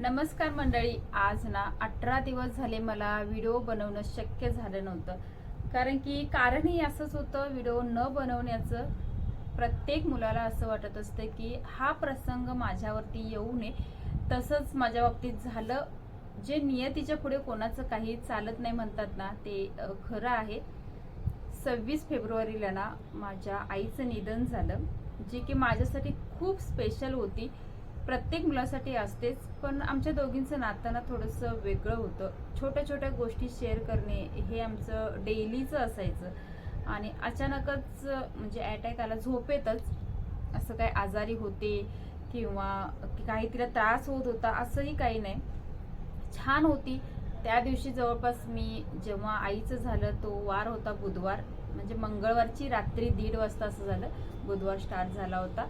नमस्कार मंडळी आज ना अठरा दिवस झाले मला व्हिडिओ बनवणं शक्य झालं नव्हतं. कारण की कारणही असंच होतं व्हिडिओ न बनवण्याचं प्रत्येक मुलाला असं वाटत असतं की हा प्रसंग माझ्यावरती येऊ नये. तसंच माझ्या बाबतीत झालं. जे नियतीच्या पुढे कोणाचं काही चालत नाही म्हणतात ना ते खरं आहे. सव्वीस फेब्रुवारीला ना माझ्या आईचं निधन झालं जे की माझ्यासाठी खूप स्पेशल होती. प्रत्येक मुलासाठी असतेच पण आमच्या दोघींचं नातं ना थोडंसं वेगळं होतं. छोट्या छोट्या गोष्टी शेअर करणे हे आमचं डेलीचं असायचं. आणि अचानकच म्हणजे अटॅक आला झोपेतच असं काय आजारी होते किंवा काही तिला त्रास होत होता असंही काही नाही. छान होती. त्या दिवशी जवळपास मी जेव्हा आईचं झालं तो वार होता बुधवार. म्हणजे मंगळवारची रात्री दीड वाजता असं झालं. बुधवार स्टार्ट झाला होता.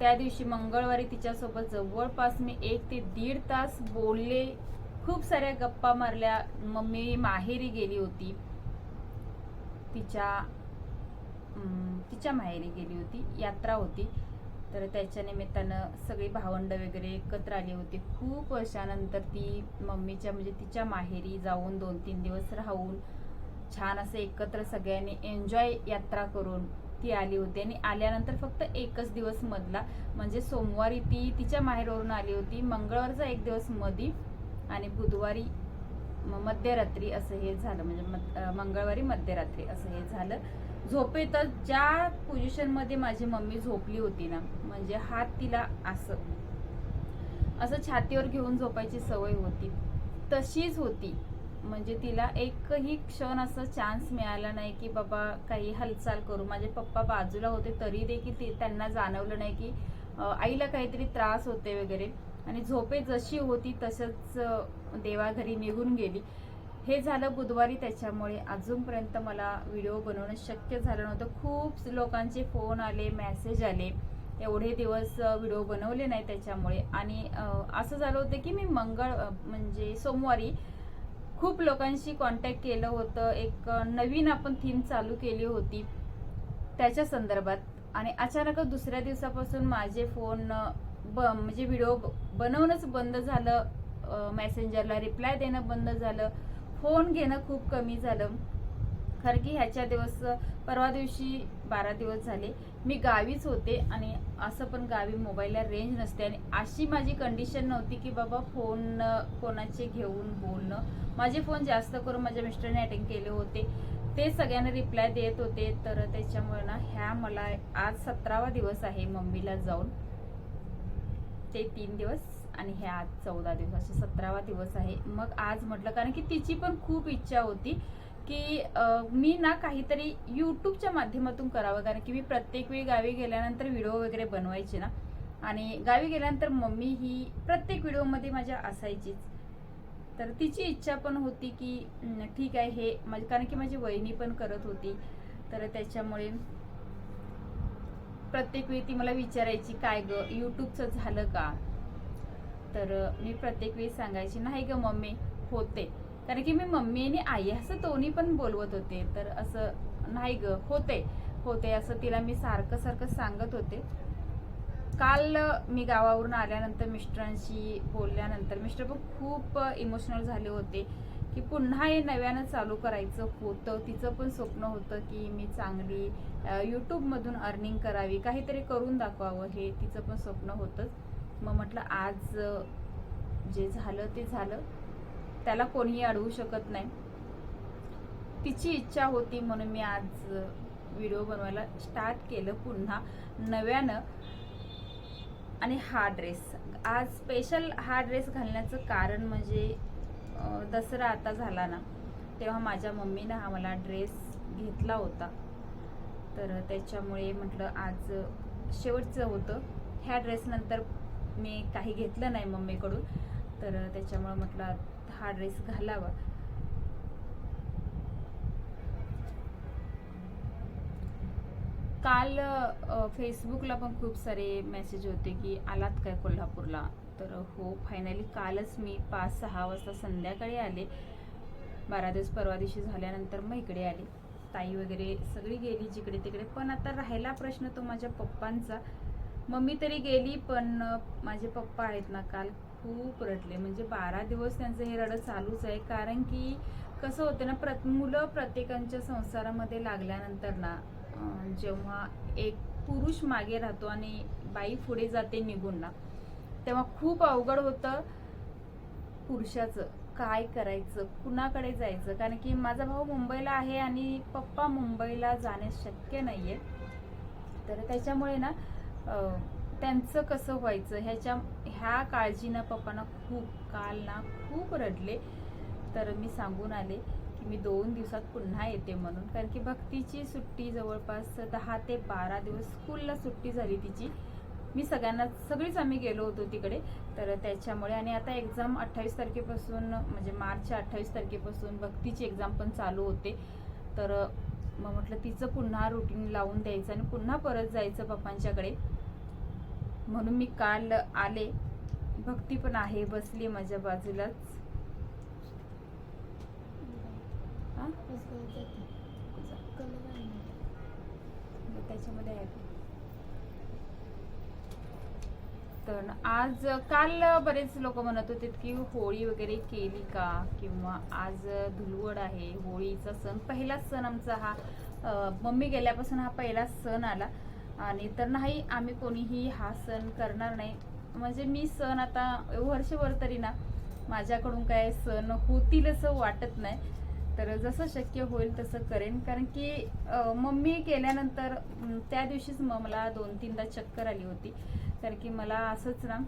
त्या दिवशी मंगळवारी तिच्यासोबत जवळपास मी एक ते दीड तास बोलले. खूप साऱ्या गप्पा मारल्या. मम्मी माहेरी गेली होती. तिच्या तिच्या माहेरी गेली होती. यात्रा होती. तर त्याच्या निमित्तानं सगळी भावंड वगैरे एकत्र आली होती. खूप वर्षानंतर ती मम्मीच्या म्हणजे तिच्या माहेरी जाऊन दोन तीन दिवस राहून छान असं एकत्र सगळ्यांनी एन्जॉय यात्रा करून ती आली होती आणि आल्यानंतर फक्त एकच दिवस मधला म्हणजे सोमवारी ती तिच्या माहेरवरून आली होती मंगळवारचा एक दिवस मधी आणि बुधवारी म- मध्यरात्री असं हे झालं म्हणजे मंगळवारी मध्यरात्री असं हे झालं. झोपेतच ज्या पोझिशनमध्ये माझी मम्मी झोपली होती ना म्हणजे हात तिला असं असं छातीवर घेऊन झोपायची सवय होती. तशीच होती. म्हणजे तिला एकही क्षण असं चान्स मिळाला नाही की बाबा काही हालचाल करू. माझे पप्पा बाजूला होते तरी देखील ते त्यांना जाणवलं नाही की आईला काहीतरी त्रास होते वगैरे. आणि झोपे जशी होती तसंच देवाघरी निघून गेली. हे झालं बुधवारी त्याच्यामुळे. अजूनपर्यंत मला व्हिडिओ बनवणं शक्य झालं नव्हतं. खूप लोकांचे फोन आले मेसेज आले. एवढे दिवस व्हिडिओ बनवले नाही त्याच्यामुळे. आणि असं झालं होतं की मी मंगळ म्हणजे सोमवारी खूप लोकांशी कॉन्टॅक्ट केलं होतं. एक नवीन आपण थीम चालू केली होती त्याच्या संदर्भात. आणि अचानक दुसऱ्या दिवसापासून माझे फोन ब म्हणजे व्हिडिओ बनवणंच बंद झालं. मेसेंजरला रिप्लाय देणं बंद झालं. फोन घेणं खूप कमी झालं. कारण की ह्याच्या दिवस परवा दिवशी बारा दिवस झाले. मी गावीच होते आणि असं पण गावी मोबाईलला रेंज नसते. आणि अशी माझी कंडिशन नव्हती की बाबा फोन कोणाचे घेऊन बोलणं. माझे फोन जास्त करून माझ्या मिस्टरने अटेंड केले होते. ते सगळ्यांना रिप्लाय देत होते. तर त्याच्यामुळे ना ह्या मला आज सतरावा दिवस आहे मम्मीला जाऊन. ते तीन दिवस आणि हे आज चौदा दिवस असे सतरावा दिवस आहे. मग आज म्हटलं कारण की तिची पण खूप इच्छा होती. की मी ना काहीतरी युट्यूबच्या माध्यमातून करावं. कारण की मी प्रत्येक वेळी गावी गेल्यानंतर व्हिडिओ वगैरे बनवायचे ना. आणि गावी गेल्यानंतर मम्मी ही प्रत्येक व्हिडिओमध्ये माझ्या असायचीच. तर तिची इच्छा पण होती की ठीक आहे हे माझ कारण की माझी वहिनी पण करत होती. तर त्याच्यामुळे प्रत्येक वेळी ती मला विचारायची काय ग युट्यूबचं झालं का? तर मी प्रत्येक वेळी सांगायची नाही ग मम्मी होते. कारण की मी मम्मी आणि आई असं दोन्ही पण बोलवत होते. तर असं नाही ग होते होते असं तिला मी सारखं सारखं सांगत होते. काल मी गावावरून आल्यानंतर मिस्टरांशी बोलल्यानंतर मिस्टर पण खूप इमोशनल झाले होते की पुन्हा हे नव्यानं चालू करायचं होतं. तिचं पण स्वप्न होतं की मी चांगली यूट्यूबमधून अर्निंग करावी. काहीतरी करून दाखवावं हे तिचं पण स्वप्न होतं मग म्हटलं आज जे झालं ते झालं. त्याला कोणीही अडवू शकत नाही. तिची इच्छा होती म्हणून मी आज व्हिडिओ बनवायला स्टार्ट केलं पुन्हा नव्यानं. आणि हा ड्रेस आज स्पेशल हा ड्रेस घालण्याचं कारण म्हणजे दसरा आता झाला ना तेव्हा माझ्या मम्मीनं हा मला ड्रेस घेतला होता. तर त्याच्यामुळे म्हटलं आज शेवटचं होतं. ह्या ड्रेसनंतर मी काही घेतलं नाही मम्मीकडून. तर त्याच्यामुळं म्हटलं हा ड्रेस घालावा. काल फेसबुकला पण खूप सारे मेसेज होते की आलात काय कोल्हापूरला? तर हो फायनली कालच मी पाच सहा वाजता संध्याकाळी आले. बारा दिवस परवा दिवशी झाल्यानंतर मग इकडे आले. ताई वगैरे सगळी गेली जिकडे तिकडे. पण आता राहिला प्रश्न तो माझ्या पप्पांचा. मम्मी तरी गेली पण माझे पप्पा आहेत ना काल खूप रडले. म्हणजे बारा दिवस त्यांचं हे रडत चालूच आहे. कारण की कसं होतं ना प्रत मुलं प्रत्येकांच्या संसारामध्ये लागल्यानंतर ना जेव्हा एक पुरुष मागे राहतो आणि बाई पुढे जाते निघून ना तेव्हा खूप अवघड होतं पुरुषाचं. काय करायचं? कुणाकडे जायचं? कारण की माझा भाऊ मुंबईला आहे आणि पप्पा मुंबईला जाणे शक्य नाही आहे तर त्याच्यामुळे ना त्यांचं कसं व्हायचं ह्याच्या ह्या काळजीनं पप्पांना खूप काल ना खूप रडले. तर मी सांगून आले की मी दोन दिवसात पुन्हा येते म्हणून. कारण की भक्तीची सुट्टी जवळपास दहा ते बारा दिवस स्कूलला सुट्टी झाली तिची. मी सगळ्यांना सगळीच आम्ही गेलो होतो तिकडे. तर त्याच्यामुळे आणि आता एक्झाम अठ्ठावीस तारखेपासून म्हणजे मार्चच्या अठ्ठावीस तारखेपासून भक्तीची एक्झाम पण चालू होते. तर मग म्हटलं तिचं पुन्हा रुटीन लावून द्यायचं आणि पुन्हा परत जायचं पप्पांच्याकडे. म्हणून मी काल आले. भक्ती पण आहे बसली माझ्या बाजूलाच. हा? त्याच्यामध्ये आहे सण. आज काल बरेच लोक म्हणत होते की होळी वगैरे केली का? किंवा आज धुलवड आहे. होळीचा सण पहिलाच सण आमचा हा मम्मी गेल्यापासून हा पहिला सण आला. आणि तर नाही आम्ही कोणीही हा सण करणार नाही. म्हणजे मी सण आता वर्षभर तरी ना माझ्याकडून काय सण होतील असं वाटत नाही. तर जसं शक्य होईल तसं करेन. कारण की मम्मी गेल्यानंतर त्या दिवशीच मला दोन तीनदा चक्कर आली होती. कारण की मला असंच ना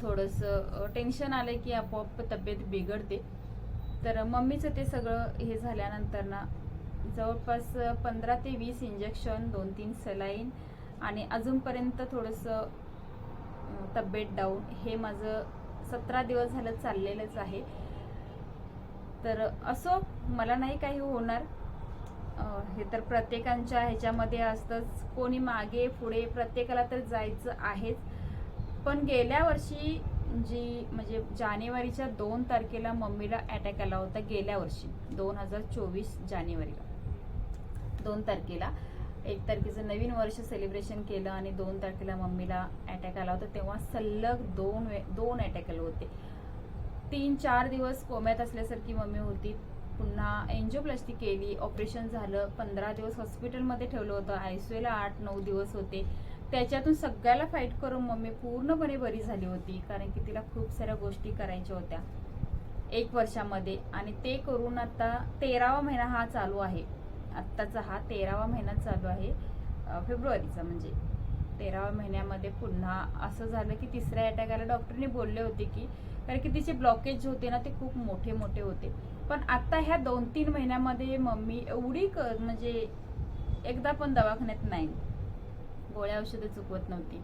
थोडंसं टेन्शन आलं की आपोआप तब्येत बिघडते. तर मम्मीचं ते सगळं हे झाल्यानंतर ना जवळपास पंधरा ते वीस इंजेक्शन दोन तीन सलाईन आणि अजूनपर्यंत थोडंसं तब्येत डाऊन हे माझं सतरा दिवस झालं चाललेलंच आहे. तर असो मला नाही काही होणार. हे तर प्रत्येकांच्या ह्याच्यामध्ये असतंच. कोणी मागे पुढे प्रत्येकाला तर जायचं आहेच. पण गेल्या वर्षी जी म्हणजे जानेवारीच्या दोन तारखेला मम्मीला अटॅक आला होता गेल्या वर्षी दोन हजार चोवीस जानेवारीला. दोन तारखेला. एक तारखेचं नवीन वर्ष सेलिब्रेशन केलं आणि दोन तारखेला मम्मीला अटॅक आला होता. तेव्हा सलग दोन वे दोन अटॅक आले होते. तीन चार दिवस कोम्यात असल्यासारखी मम्मी होती. पुन्हा एन्जिओप्लास्टी केली. ऑपरेशन झालं. पंधरा दिवस हॉस्पिटलमध्ये ठेवलं होतं. आय सी यूला आठ नऊ दिवस होते. त्याच्यातून सगळ्याला फाईट करून मम्मी पूर्णपणे बरी झाली होती. कारण की तिला खूप साऱ्या गोष्टी करायच्या होत्या. एक वर्षामध्ये. आणि ते करून आता तेरावा महिना हा चालू आहे. आत्ताचा हा तेरावा महिना चालू आहे. फेब्रुवारीचा म्हणजे. तेराव्या महिन्यामध्ये पुन्हा असं झालं की तिसऱ्या अटॅकाला डॉक्टरने बोलले होते की कारण की तिचे ब्लॉकेज होते ना ते खूप मोठे मोठे होते. पण आता ह्या दोन तीन महिन्यामध्ये मम्मी एवढी क म्हणजे एकदा पण दवाखान्यात नाही. गोळ्या औषधं चुकवत नव्हती.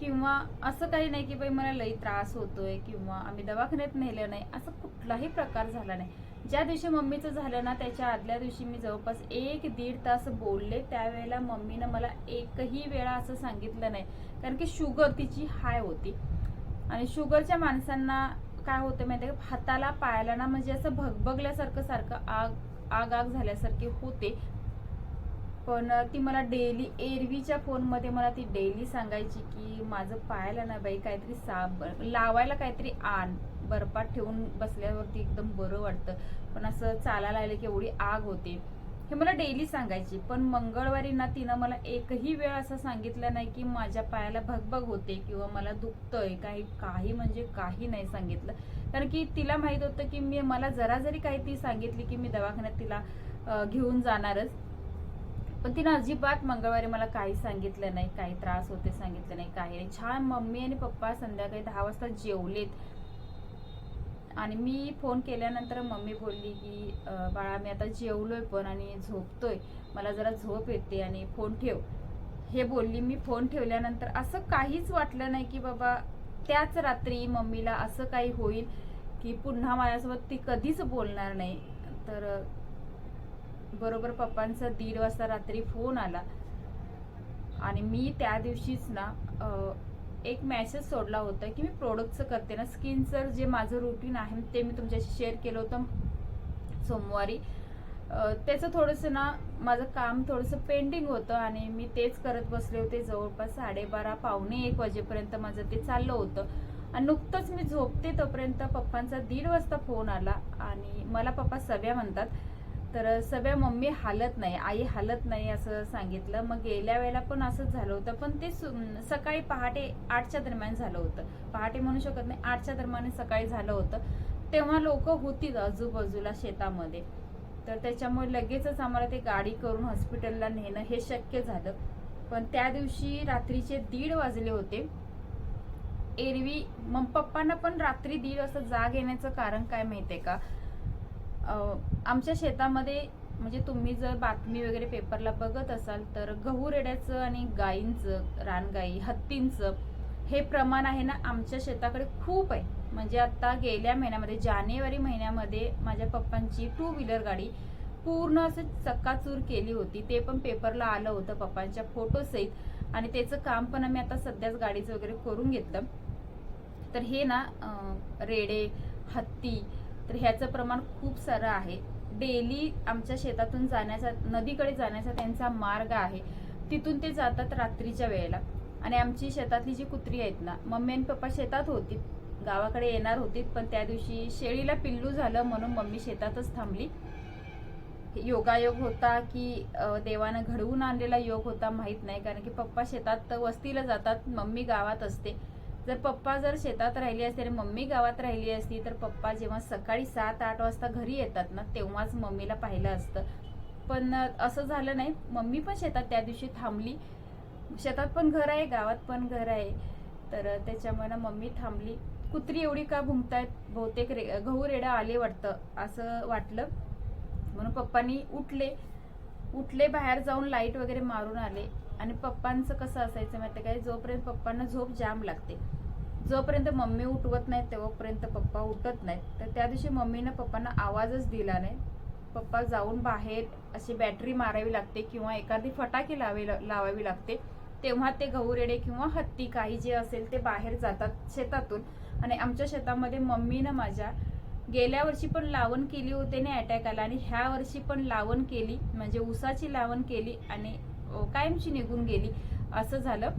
किंवा असं काही नाही की बाई मला लई त्रास होतोय किंवा आम्ही दवाखान्यात नेलं नाही. असं कुठलाही प्रकार झाला नाही. ज्या दिवशी मम्मीचं झालं ना त्याच्या आदल्या दिवशी मी जवळपास एक दीड तास बोलले. त्यावेळेला मम्मीनं मला एकही वेळा असं सांगितलं नाही. कारण की शुगर तिची हाय होती. आणि शुगरच्या माणसांना काय होतं माहिती का? हाताला पायाला ना म्हणजे असं भगभगल्यासारखं सारखं आग आग आग झाल्यासारखे होते. पण ती मला डेली एरवीच्या फोनमध्ये मला ती डेली सांगायची की माझं पायाला ना बाई काहीतरी साप लावायला काहीतरी आण. बर्फात ठेवून बसल्यावरती एकदम बरं वाटतं. पण असं चालायला आलं की एवढी आग होते. हे मला डेली सांगायची. पण मंगळवारी ना तिनं मला एकही वेळ असं सांगितलं नाही की माझ्या पायाला भगभग होते किंवा मला दुखतंय. काही काही म्हणजे काही नाही सांगितलं. कारण की तिला माहीत होतं की मी मला जरा जरी काही ती सांगितली की मी दवाखान्यात तिला घेऊन जाणारच. पण तिनं अजिबात मंगळवारी मला काही सांगितलं नाही. काही त्रास होते सांगितलं नाही. काही नाही. छान मम्मी आणि पप्पा संध्याकाळी दहा वाजता जेवलेत. आणि मी फोन केल्यानंतर मम्मी बोलली की बाळा मी आता जेवलोय पण आणि झोपतोय. मला जरा झोप येते आणि फोन ठेव. हे बोलली. मी फोन ठेवल्यानंतर असं काहीच वाटलं नाही की बाबा त्याच रात्री मम्मीला असं काही होईल की पुन्हा माझ्यासोबत ती कधीच बोलणार नाही. तर बरोबर पप्पांचा दीड वाजता रात्री फोन आला. आणि मी त्या दिवशीच ना एक मेसेज सोडला होता की मी प्रोडक्टचं करते ना. स्किनचं जे माझं रुटीन आहे ते मी तुमच्याशी शेअर केलं होतं सोमवारी. त्याचं थोडंसं ना माझं काम थोडंसं पेंडिंग होतं आणि मी तेच करत बसले होते. जवळपास साडेबारा पावणे एक वाजेपर्यंत माझं ते चाललं होतं. आणि नुकतंच मी झोपते तोपर्यंत पप्पांचा दीड वाजता फोन आला आणि मला पप्पा सव्या म्हणतात तर सगळ्या मम्मी हालत नाही आई हालत नाही असं सांगितलं. मग गेल्या वेळेला पण असंच झालं होतं. पण ते सु- सकाळी पहाटे आठच्या दरम्यान झालं होतं. पहाटे म्हणू शकत नाही आठच्या दरम्यान सकाळी झालं होतं. तेव्हा लोक होतीच आजूबाजूला शेतामध्ये. तर त्याच्यामुळे लगेचच आम्हाला ते गाडी करून हॉस्पिटलला नेणं हे शक्य झालं. पण त्या दिवशी रात्रीचे दीड वाजले होते. एरवी मग पप्पांना पण रात्री दीड वाजता जाग येण्याचं कारण काय माहितीये का? आमच्या शेतामध्ये म्हणजे तुम्ही जर बातमी वगैरे पेपरला बघत असाल तर गहू रेड्याचं आणि गायींचं रानगाई हत्तींचं हे प्रमाण आहे ना आमच्या शेताकडे खूप आहे. म्हणजे आता गेल्या महिन्यामध्ये जानेवारी महिन्यामध्ये माझ्या पप्पांची टू व्हीलर गाडी पूर्ण असं चक्काचूर केली होती. ते पण पेपरला आलं होतं पप्पांच्या फोटोसहित आणि त्याचं काम पण आम्ही आता सध्याच गाडीचं वगैरे करून घेतलं. तर हे ना रेडे हत्ती तर ह्याचं प्रमाण खूप सारं आहे. डेली आमच्या शेतातून जाण्याचा नदीकडे जाण्याचा त्यांचा मार्ग आहे. तिथून ते जातात रात्रीच्या वेळेला. आणि आमची शेतातली जी कुत्री आहेत ना मम्मी आणि पप्पा शेतात होती. गावाकडे येणार होती पण त्या दिवशी शेळीला पिल्लू झालं म्हणून मम्मी शेतातच थांबली. योगायोग होता की देवानं घडवून आणलेला योग होता माहीत नाही कारण की पप्पा शेतात वस्तीला जातात मम्मी गावात असते. जर पप्पा जर शेतात राहिली असते आणि मम्मी गावात राहिली असती तर पप्पा जेव्हा सकाळी सात आठ वाजता घरी येतात ना तेव्हाच मम्मीला पाहिलं असतं. पण असं झालं नाही. मम्मी पण शेतात त्या दिवशी थांबली. शेतात पण घर आहे गावात पण घर आहे. तर त्याच्यामुळं त्याच्यामुळे मम्मी थांबली. कुत्री एवढी का भुंकतायत बहुतेक रे गहू रेडा आले वाटतं असं वाटलं. म्हणून पप्पानी उठले. उठले बाहेर जाऊन लाइट वगैरे मारून आले. आणि पप्पांचं कसं असायचं माहिती काय जोपर्यंत पप्पांना झोप जाम लागते जोपर्यंत मम्मी उठवत नाहीत तेव्हापर्यंत पप्पा उठत नाहीत. तर त्या दिवशी मम्मीनं पप्पांना आवाजच दिला नाही. पप्पा जाऊन बाहेर अशी बॅटरी मारावी लागते किंवा एखादी फटाके लावे लावावी लागते तेव्हा ते गहू रेडे किंवा हत्ती काही जे असेल ते बाहेर जातात शेतातून. आणि आमच्या शेतामध्ये मम्मीनं माझ्या गेल्या वर्षी पण लावण केली होते ना अटॅक आला आणि ह्या वर्षी पण लावण केली म्हणजे ऊसाची लावण केली आणि कायमची निघून गेली. असं झालं.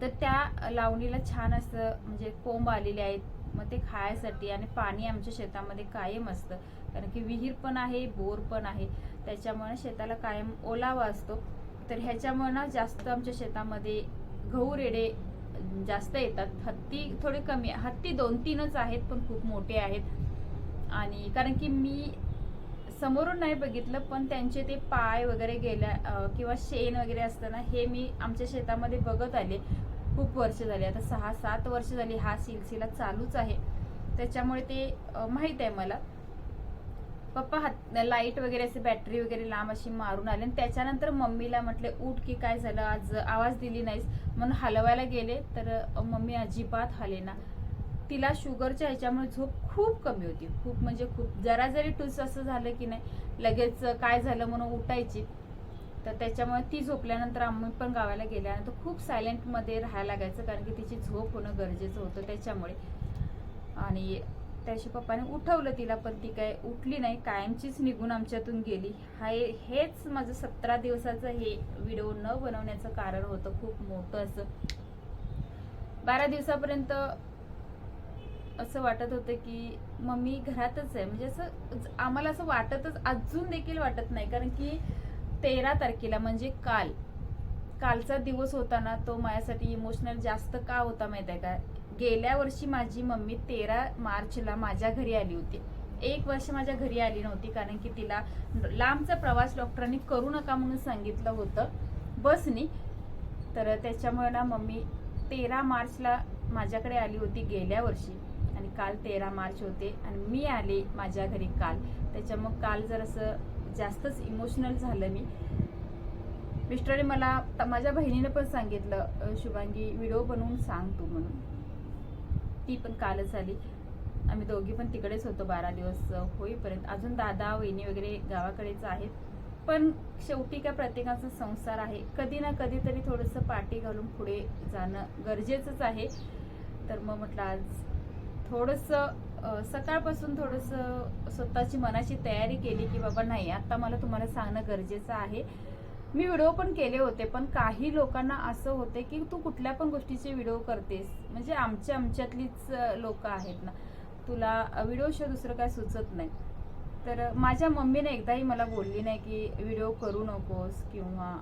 तर त्या लावणीला छान असं म्हणजे कोंब आलेले आहेत. मग ते खायसाठी आणि पाणी आमच्या शेतामध्ये कायम असतं. कारण की विहीर पण आहे बोर पण आहे. त्याच्यामुळे शेताला कायम ओलावा असतो. तर ह्याच्यामुळं ना जास्त आमच्या शेतामध्ये गहू रेडे जास्त येतात. हत्ती थोडे कमी हत्ती दोन तीनच आहेत पण खूप मोठे आहेत. आणि कारण की मी समोरून नाही बघितलं पण त्यांचे ते पाय वगैरे गेल्या किंवा शेण वगैरे असताना हे मी आमच्या शेतामध्ये बघत आले. खूप वर्ष झाली. आता सहा सात वर्ष झाली हा सिलसिला चालूच आहे. त्याच्यामुळे ते माहीत आहे मला. पप्पा हात लाइट वगैरे असे बॅटरी वगैरे लांब अशी मारून आले. आणि त्याच्यानंतर मम्मीला म्हटले उठ की काय झालं? आज आवाज दिली नाहीस. म्हणून हलवायला गेले तर मम्मी अजिबात हले ना तिला शुगरच्या ह्याच्यामुळे झोप खूप कमी होती. खूप म्हणजे खूप जरा जरी टूस असं झालं की नाही लगेच काय झालं म्हणून उठायची तर त्याच्यामुळे ती झोपल्यानंतर आम्ही पण गावाला गेल्यानंतर खूप सायलेंटमध्ये राहायला लागायचं कारण की तिची झोप होणं गरजेचं होतं त्याच्यामुळे. आणि त्याशी पप्पाने उठवलं तिला पण ती काय उठली नाही कायमचीच निघून आमच्यातून गेली. हाय हेच माझं सतरा दिवसाचं हे व्हिडिओ न बनवण्याचं कारण होतं खूप मोठं असं. बारा दिवसापर्यंत असं वाटत होतं की मम्मी घरातच आहे. म्हणजे असं आम्हाला असं वाटतच अजून देखील वाटत नाही. कारण की तेरा तारखेला म्हणजे काल. कालचा दिवस होता ना तो माझ्यासाठी इमोशनल जास्त का होता माहीत आहे का? गेल्या वर्षी माझी मम्मी तेरा मार्चला माझ्या घरी आली होती. एक वर्ष माझ्या घरी आली नव्हती कारण की तिला लांबचा प्रवास डॉक्टरांनी करू नका म्हणून सांगितलं होतं. बसनी. तर त्याच्यामुळे ना मम्मी तेरा मार्चला माझ्याकडे आली होती गेल्या वर्षी. आणि काल तेरा मार्च होते आणि मी आले माझ्या घरी काल. त्याच्यामुळे काल जर असं जास्तच इमोशनल झालं मी. मिस्टरने मला माझ्या बहिणीनं पण सांगितलं शुभांगी व्हिडिओ बनवून सांग तू म्हणून. ती पण कालच आली. आम्ही दोघी पण तिकडेच होतो बारा दिवस होईपर्यंत. अजून दादा वहिनी वगैरे गावाकडेच आहेत. पण शेवटी काय प्रत्येकाचा संसार आहे. कधी ना कधीतरी थोडंसं पाठी घालून पुढे जाणं गरजेचंच आहे. तर मग म्हटलं आज थोडंसं सकाळपासून थोडंसं स्वतःची मनाची तयारी केली की बाबा नाही आता मला तुम्हाला सांगणं गरजेचं आहे. मी व्हिडिओ पण केले होते पण काही लोकांना असं होते की तू कुठल्या पण गोष्टीचे व्हिडिओ करतेस. म्हणजे आमच्या आमच्यातलीच लोक आहेत ना. तुला व्हिडिओशिवाय दुसरं काय सुचत नाही. तर माझ्या मम्मीने एकदाही मला बोलली नाही की व्हिडिओ करू नकोस किंवा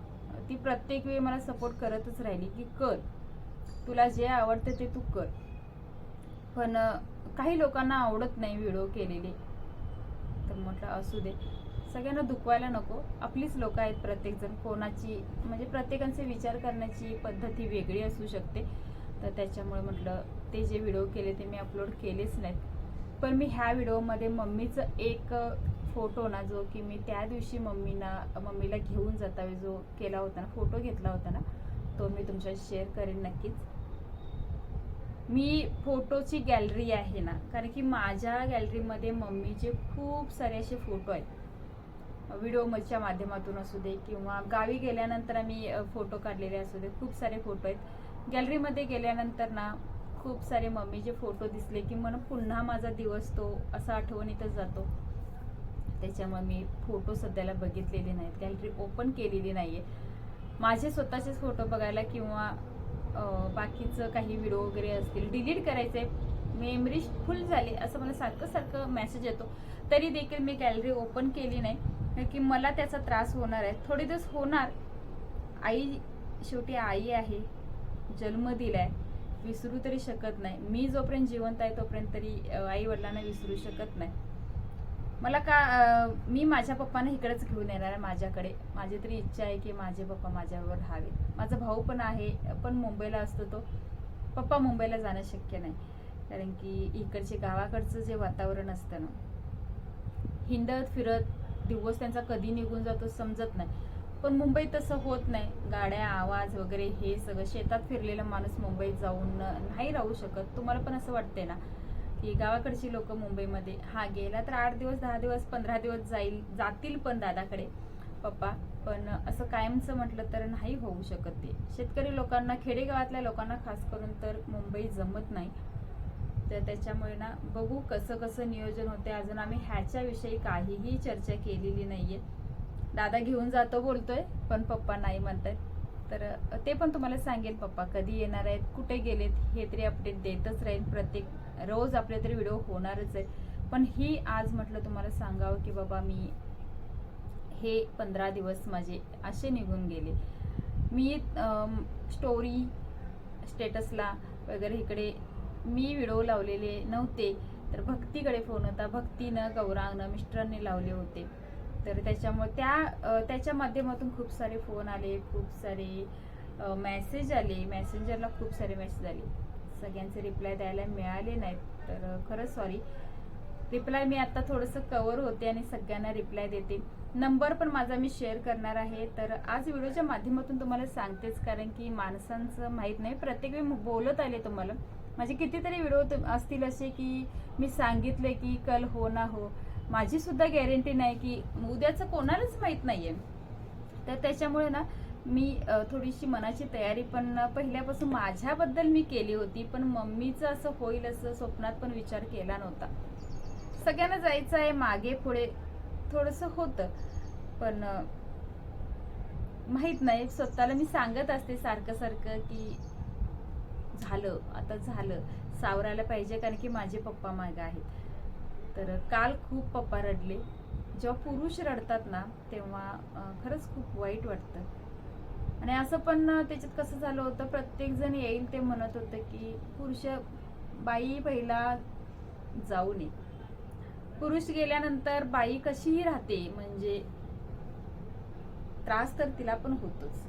ती प्रत्येक वेळी मला सपोर्ट करतच राहिली की कर. तुला जे आवडतं ते तू कर. पण काही लोकांना आवडत नाही व्हिडिओ केलेले. तर म्हटलं असू दे. सगळ्यांना दुखवायला नको. आपलीच लोक आहेत प्रत्येकजण. कोणाची म्हणजे प्रत्येकांचे विचार करण्याची पद्धती वेगळी असू शकते. तर त्याच्यामुळे म्हटलं ते जे व्हिडिओ केले ते मी अपलोड केलेच नाहीत. पण मी ह्या व्हिडिओमध्ये मम्मीचं एक फोटो ना जो की मी त्या दिवशी मम्मीना मम्मीला घेऊन जाता जो केला होता ना फोटो घेतला होता ना तो मी तुमच्याशी शेअर करेन नक्कीच. मी फोटोची गॅलरी आहे ना कारण की माझ्या गॅलरीमध्ये मम्मीचे खूप सारे असे फोटो आहेत. व्हिडिओमच्या माध्यमातून असू दे किंवा गावी गेल्यानंतर आम्ही फोटो काढलेले असू दे खूप सारे फोटो आहेत. गॅलरीमध्ये गेल्यानंतर ना खूप सारे मम्मीचे फोटो दिसले की मला पुन्हा माझा दिवस तो असा आठवणीतच जातो. त्याच्यामुळे मी फोटो सध्याला बघितलेले नाहीत. गॅलरी ओपन केलेली नाहीये. माझे स्वतःचेच फोटो बघायला किंवा बाकीचं काही व्हिडिओ वगैरे असतील डिलीट करायचे मेमरी फुल झाली असं मला सारखं सारखं मेसेज येतो. तरी देखील मी गॅलरी ओपन केली नाही की मला त्याचा त्रास होणार आहे. थोडे दिवस होणार. आई शेवटी आई आहे जन्म दिलाय विसरू तरी शकत नाही. मी जोपर्यंत जिवंत आहे तोपर्यंत तरी आई वडिलांना विसरू शकत नाही. मला का मी माझ्या पप्पांना इकडेच घेऊन येणार आहे माझ्याकडे. माझी तरी इच्छा आहे की माझे पप्पा माझ्यावर राहावे माझा भाऊ पण आहे पण मुंबईला असतो तो. पप्पा मुंबईला जाणं शक्य नाही. कारण की इकडचे गावाकडचं जे वातावरण असतं ना हिंडत फिरत दिवस त्यांचा कधी निघून जातो समजत नाही. पण मुंबईत तसं होत नाही. गाड्या आवाज वगैरे हे सगळं. शेतात फिरलेला माणूस मुंबईत जाऊन नाही राहू शकत. तुम्हाला पण असं वाटतंय ना? की गावाकडची लोक मुंबईमध्ये. हा गेला तर आठ दिवस दहा दिवस पंधरा दिवस जाईल जातील पण दादाकडे. पप्पा पण असं कायमचं म्हटलं तर नाही होऊ शकत ते. शेतकरी लोकांना खेडेगावातल्या लोकांना खास करून तर मुंबई जमत नाही. तर त्याच्यामुळे ना बघू कसं कसं नियोजन होते. अजून आम्ही ह्याच्याविषयी काहीही चर्चा केलेली नाहीये. दादा घेऊन जातो बोलतोय पण पप्पा नाही म्हणतात तर ते पण तुम्हाला सांगेल पप्पा कधी येणार आहेत कुठे गेलेत हे तरी अपडेट देतच राहील प्रत्येक रोज आपले तरी व्हिडिओ होणारच आहे पण ही आज म्हटलं तुम्हाला सांगावं की बाबा मी हे पंधरा दिवस माझे असे निघून गेले. मी स्टोरी स्टेटसला वगैरे इकडे मी व्हिडिओ लावलेले नव्हते. तर भक्तीकडे फोन होता. भक्तीनं गौरांगनं मिस्टरांनी लावले होते. तर त्याच्यामुळे त्या त्याच्या माध्यमातून खूप सारे फोन आले खूप सारे मेसेज आले. मेसेंजरला खूप सारे मेसेज आले. सगळ्यांचे रिप्लाय द्यायला मिळाले नाहीत. तर खरंच सॉरी रिप्लाय मी आता थोडंसं कवर होते आणि सगळ्यांना रिप्लाय देते. नंबर पण माझा मी शेअर करणार आहे. तर आज व्हिडिओच्या माध्यमातून तुम्हाला सांगतेच कारण की माणसांचं माहीत नाही. प्रत्येक वेळी बोलत आले तुम्हाला. माझे कितीतरी व्हिडिओ असतील असे की मी सांगितले की कल हो ना हो. माझी सुद्धा गॅरंटी नाही की उद्याचं कोणालाच माहीत नाहीये. तर त्याच्यामुळे ना मी थोडीशी मनाची तयारी पण पहिल्यापासून माझ्याबद्दल मी केली होती पण मम्मीचं असं होईल असं स्वप्नात पण विचार केला नव्हता. सगळ्यांना जायचं आहे मागे पुढे थोडंसं होतं पण माहीत नाही स्वतःला मी सांगत असते सारखं सारखं की झालं आता झालं सावरायला पाहिजे कारण की माझे पप्पा मागं आहेत. तर काल खूप पप्पा रडले. जेव्हा पुरुष रडतात ना तेव्हा खरंच खूप वाईट वाटतं. आणि असं पण त्याच्यात कसं झालं होतं प्रत्येक जण येईल ते म्हणत होतं की पुरुष बाई पहिला जाऊ नये. पुरुष गेल्यानंतर बाई कशीही राहते म्हणजे त्रास तर तिला पण होतोच.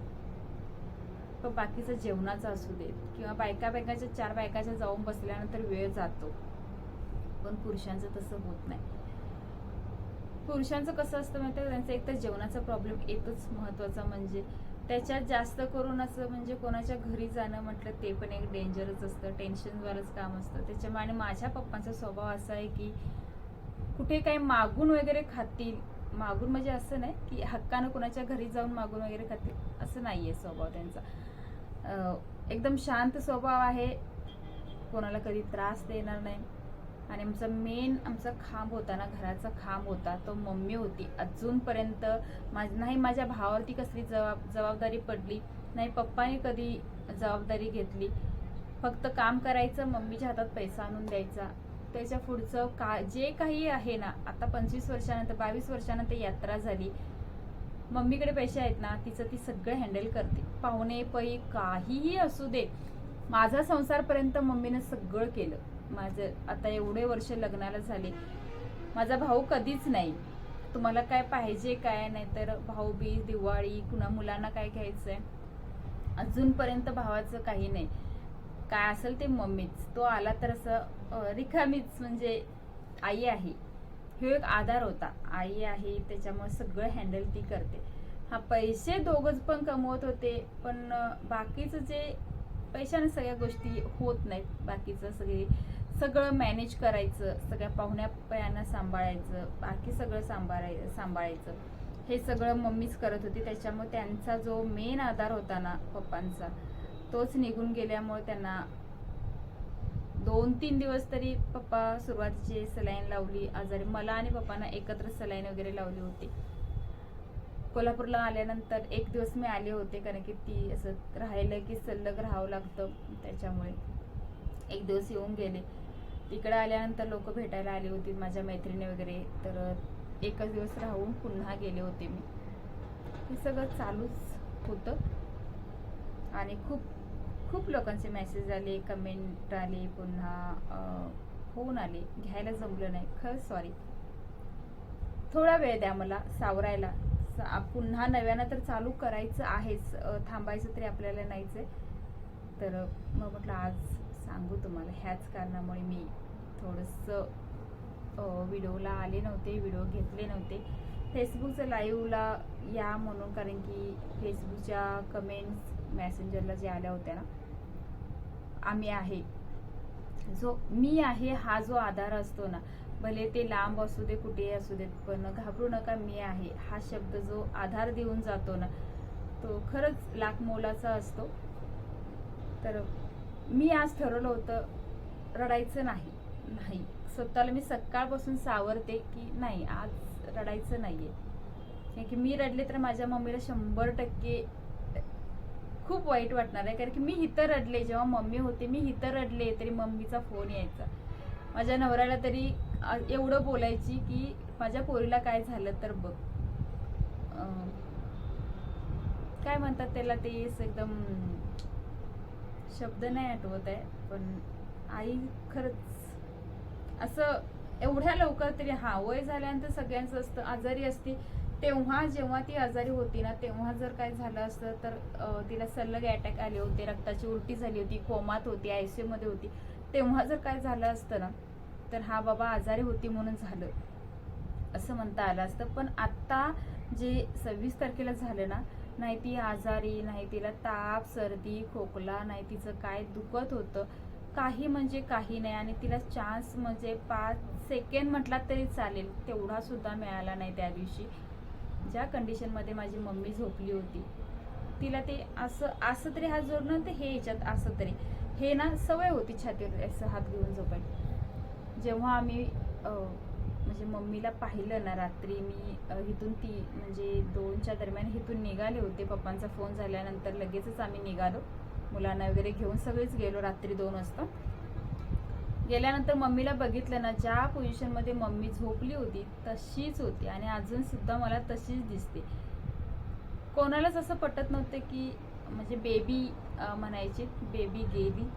पण बाकीचं जेवणाचं असू देत किंवा बायका बायकाच्या चार बायकाच्या जाऊन बसल्यानंतर वेळ जातो. पण पुरुषांचं तसं होत नाही. पुरुषांचं कसं असतं माहिती त्यांचं एक तर जेवणाचा प्रॉब्लेम येतोच महत्त्वाचा म्हणजे त्याच्यात जास्त करून असं म्हणजे कोणाच्या घरी जाणं म्हटलं ते पण एक डेंजरच असतं. टेन्शनवरच काम असतं. त्याच्यामुळे आणि माझ्या पप्पांचा स्वभाव असा आहे की कुठे काही मागून वगैरे खातील मागून म्हणजे असं नाही की हक्कानं कोणाच्या घरी जाऊन मागून वगैरे खातील असं नाही आहे स्वभाव त्यांचा. एकदम शांत स्वभाव आहे. कोणाला कधी त्रास देणार नाही. आणि आमचा मेन आमचा खांब होता ना घराचा खांब होता तो मम्मी होती. अजूनपर्यंत माझ नाही माझ्या भावावरती कसली जबाब जबाबदारी पडली नाही पप्पाने कधी जबाबदारी घेतली. फक्त काम करायचं मम्मीच्या हातात पैसा आणून द्यायचा. त्याच्या पुढचं का जे काही आहे ना आता पंचवीस वर्षानंतर बावीस वर्षानंतर यात्रा झाली. मम्मीकडे पैसे आहेत ना तिचं ती सगळं हँडल करते. पाहुणे पै काहीही असू दे. माझा संसारपर्यंत मम्मीनं सगळं केलं. माझं आता एवढे वर्ष लग्नाला झाले. माझा भाऊ कधीच नाही. तुम्हाला काय पाहिजे काय नाही तर भाऊबीज दिवाळी कुणा मुलांना काय घ्यायचं आहे अजूनपर्यंत भावाचं काही नाही. काय असेल ते मम्मीच. तो आला तर असं रिकामीच म्हणजे आई आहे. हे एक आधार होता. आई आहे त्याच्यामुळे सगळं हँडल ती करते. हा पैसे दोघंच पण कमवत होते पण बाकीचं जे पैशाने सगळ्या गोष्टी होत नाहीत बाकीचं सगळे सगळं मॅनेज करायचं सगळ्या पाहुण्या पयांना सांभाळायचं बाकी सगळं सांभाळाय सांभाळायचं. हे सगळं मम्मीच करत होती त्याच्यामुळे त्यांचा जो मेन आधार होता ना पप्पांचा तोच निघून गेल्यामुळे त्यांना दोन तीन दिवस तरी पप्पा सुरुवातीची सलाईन लावली आजारी. मला आणि पप्पांना एकत्र सलाईन वगैरे लावली होती. कोल्हापूरला आल्यानंतर एक दिवस मी आले होते कारण की ती असं राहिलं की सल्लग राहावं लागतं त्याच्यामुळे एक दिवस येऊन गेले. तिकडे आल्यानंतर लोक भेटायला आली होती माझ्या मैत्रिणी वगैरे. तर एकच दिवस राहून पुन्हा गेले होते मी. हे सगळं चालूच होतं. आणि खूप खूप लोकांचे मेसेज आले कमेंट आले पुन्हा होऊन आले. घ्यायला जमलं नाही. खरंच सॉरी थोडा वेळ द्या मला सावरायला. सा- पुन्हा नव्यानं तर चालू करायचं आहेच. थांबायचं तरी आपल्याला नाहीच आहे. तर मग म्हटलं आज सांगू तुम्हाला ह्याच कारणामुळे मी थोडंसं व्हिडिओला आले नव्हते व्हिडिओ घेतले नव्हते. फेसबुकचं लाईव्हला या म्हणून कारण की फेसबुकच्या कमेंट्स मॅसेंजरला जे आल्या होत्या ना आम्ही आहे. जो मी आहे हा जो आधार असतो ना भले ते लांब असू दे कुठेही असू देत पण घाबरू नका मी आहे. हा शब्द जो आधार देऊन जातो ना तो खरंच लाख मोलाचा असतो. तर मी आज ठरवलं होतं रडायचं नाही. नाही. स्वतःला मी सकाळपासून सावरते की नाही आज रडायचं नाही आहे की मी रडले तर माझ्या मम्मीला शंभर टक्के खूप वाईट वाटणार आहे. कारण की मी हिथं रडले जेव्हा मम्मी होते मी हिथं रडले तरी मम्मीचा फोन यायचा. माझ्या नवऱ्याला तरी एवढं बोलायची की माझ्या पोरीला काय झालं तर बघ. काय म्हणतात त्याला ते एकदम शब्द नाही आठवत आहे पण आई खरंच असं एवढ्या लवकर तरी हा वय झाल्यानंतर सगळ्यांचं असतं आजारी असते तेव्हा जेव्हा ती आजारी होती ना तेव्हा जर काय झालं असतं तर तिला सल्लग अटॅक आले होते रक्ताची उलटी झाली होती कोमात होती आयसीयू मध्ये होती तेव्हा जर काय झालं असतं ना तर हा बाबा आजारी होती म्हणून झालं असं म्हणता आलं असतं. पण आत्ता जे सव्वीस तारखेला झालं ना नाही ती आजारी नाही तिला ताप सर्दी खोकला नाही तिचं काय दुखत होतं. काही म्हणजे काही नाही आणि तिला चान्स म्हणजे पाच सेकंड म्हटला तरी चालेल. तेवढा सुद्धा मिळाला नाही त्या दिवशी. ज्या कंडिशनमध्ये माझी मम्मी झोपली होती. तिला ते असं असं तरी हात जोडणं ते हे याच्यात असं तरी. हे ना सवय होती छातीवर असं हात घेऊन झोपायची. जेव्हा आम्ही म्हणजे मम्मीला पाहिलं ना रात्री मी इथून ती म्हणजे दोनच्या दरम्यान इथून निघाले होते. पप्पांचा फोन झाल्यानंतर लगेचच आम्ही निघालो. मुलांना वगैरे घेऊन सगळेच गेलो रात्री दोन वाजता. गेल्यानंतर मम्मीला बघितलं ना ज्या पोझिशनमध्ये मम्मी झोपली होती तशीच होती आणि अजून सुद्धा मला तशीच दिसते. कोणालाच असं पटत नव्हतं की म्हणजे बेबी म्हणायची बेबी गेली.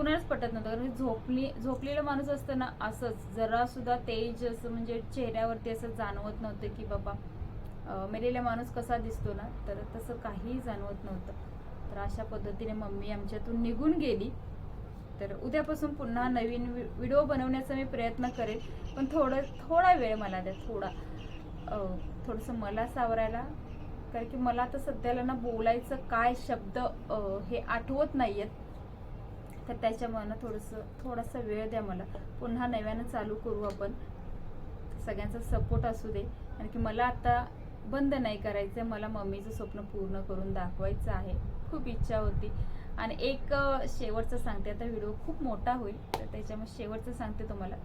कुणालाच पटत नव्हतं. कारण झोपली झोपलेला माणूस असतं ना असंच जरा सुद्धा तेज असं म्हणजे चेहऱ्यावरती असं जाणवत नव्हतं की बाबा मेलेला माणूस कसा दिसतो ना तर तसं काहीही जाणवत नव्हतं. तर अशा पद्धतीने मम्मी आमच्यातून निघून गेली. तर उद्यापासून पुन्हा नवीन व्हिडिओ बनवण्याचा मी प्रयत्न करेन. पण थोडं थोडा वेळ मला द्या थोडा. थोडंसं मला सावरायला. कारण की मला आता सध्याला ना बोलायचं काय शब्द हे आठवत नाही आहेत तर त्याच्यामधनं थोडंसं थोडासा वेळ द्या मला. पुन्हा नव्यानं चालू करू आपण. सगळ्यांचा सपोर्ट असू दे. कारण की मला आता बंद नाही करायचं मला मम्मीचं स्वप्न पूर्ण करून दाखवायचं आहे. खूप इच्छा होती. आणि एक शेवटचं सांगते. आता व्हिडिओ खूप मोठा होईल. तर त्याच्यामुळे शेवटचं सांगते तुम्हाला.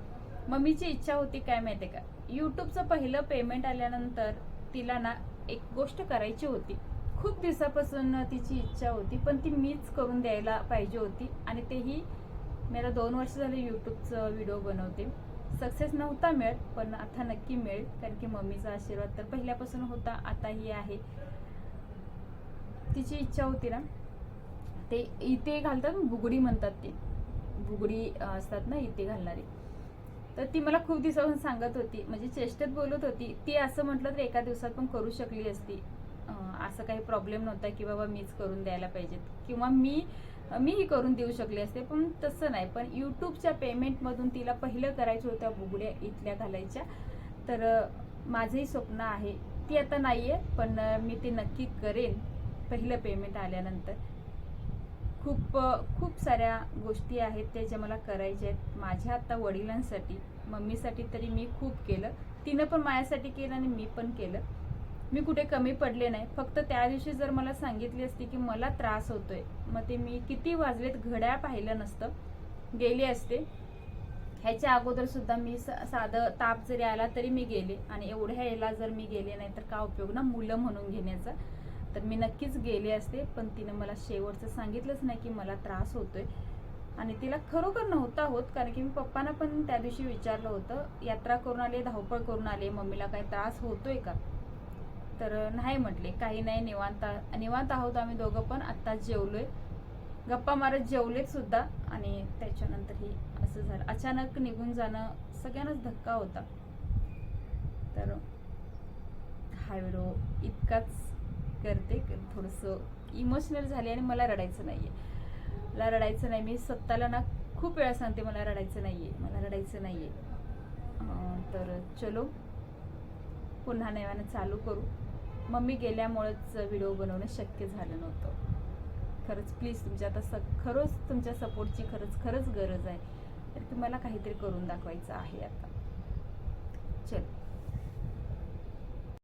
मम्मीची इच्छा होती काय माहितीये का? युट्यूबचं पहिलं पेमेंट आल्यानंतर तिला ना एक गोष्ट करायची होती. खूप दिवसापासून तिची इच्छा होती पण ती मीच करून द्यायला पाहिजे होती आणि तेही मला दोन वर्ष झाले यूट्यूबचं व्हिडिओ बनवते. सक्सेस नव्हता मिळत पण आता नक्की मिळेल कारण की मम्मीचा आशीर्वाद तर पहिल्यापासून होता आताही आहे. तिची इच्छा होती ना ते इथे घालतात बुगडी म्हणतात ते. बुगडी असतात ना इथे घालणारी. तर ती मला खूप दिवसापासून सांगत होती म्हणजे चेष्टेत बोलत होती ती असं म्हटलं तर एका दिवसात पण करू शकली असती. असं काही प्रॉब्लेम नव्हता की बाबा मीच करून द्यायला पाहिजेत. किंवा मी मीही करून देऊ शकले असते पण तसं नाही. पण युट्यूबच्या पेमेंटमधून तिला पहिलं करायच्या होत्या बुगड्या इथल्या घालायच्या. तर माझंही स्वप्न आहे. ती आता नाही आहे पण मी ते नक्की करेन. पहिलं पेमेंट आल्यानंतर. खूप खूप साऱ्या गोष्टी आहेत त्या ज्या मला करायच्या आहेत. माझ्या आता वडिलांसाठी मम्मीसाठी तरी मी खूप केलं. तिनं पण माझ्यासाठी केलं आणि मी पण केलं. मी कुठे कमी पडले नाही. फक्त त्या दिवशी जर मला सांगितली असती की मला त्रास होतोय मग ते मी किती वाजलेत घड्याळ पाहिलं नसतं गेले असते. ह्याच्या अगोदर सुद्धा मी स- साधं ताप जरी आला तरी मी गेले आणि एवढ्या याला जर मी गेले नाही तर का उपयोग ना मुलं म्हणून घेण्याचा. तर मी नक्कीच गेले असते पण तिनं मला शेवटचं सांगितलंच नाही की मला त्रास होतोय. आणि तिला खरोखर नव्हता होत कारण की मी पप्पांना पण त्या दिवशी विचारलं होतं यात्रा करून आले धावपळ करून आले मम्मीला काही त्रास होतोय का? तर नाही म्हटले. काही नाही निवांत निवांत आहोत आम्ही दोघं पण. आत्ताच जेवलोय. गप्पा मारत जेवलेत सुद्धा आणि त्याच्यानंतर ही असं झालं. अचानक निघून जाणं सगळ्यांनाच धक्का होता. तर हा व्हिडिओ इतकाच करते. थोडंसं इमोशनल झाले आणि मला रडायचं नाहीये. मला रडायचं नाही. मी स्वतःला ना खूप वेळा सांगते मला रडायचं नाहीये. मला रडायचं नाहीये. आहे तर चलो. पुन्हा नव्यानं चालू करू. मम्मी गेल्यामुळेच व्हिडिओ बनवणं शक्य झालं नव्हतं. खरंच प्लीज तुमच्या आता स खरंच तुमच्या सपोर्टची खरंच खरंच गरज आहे. तर तुम्हाला काहीतरी करून दाखवायचं आहे आता. चल.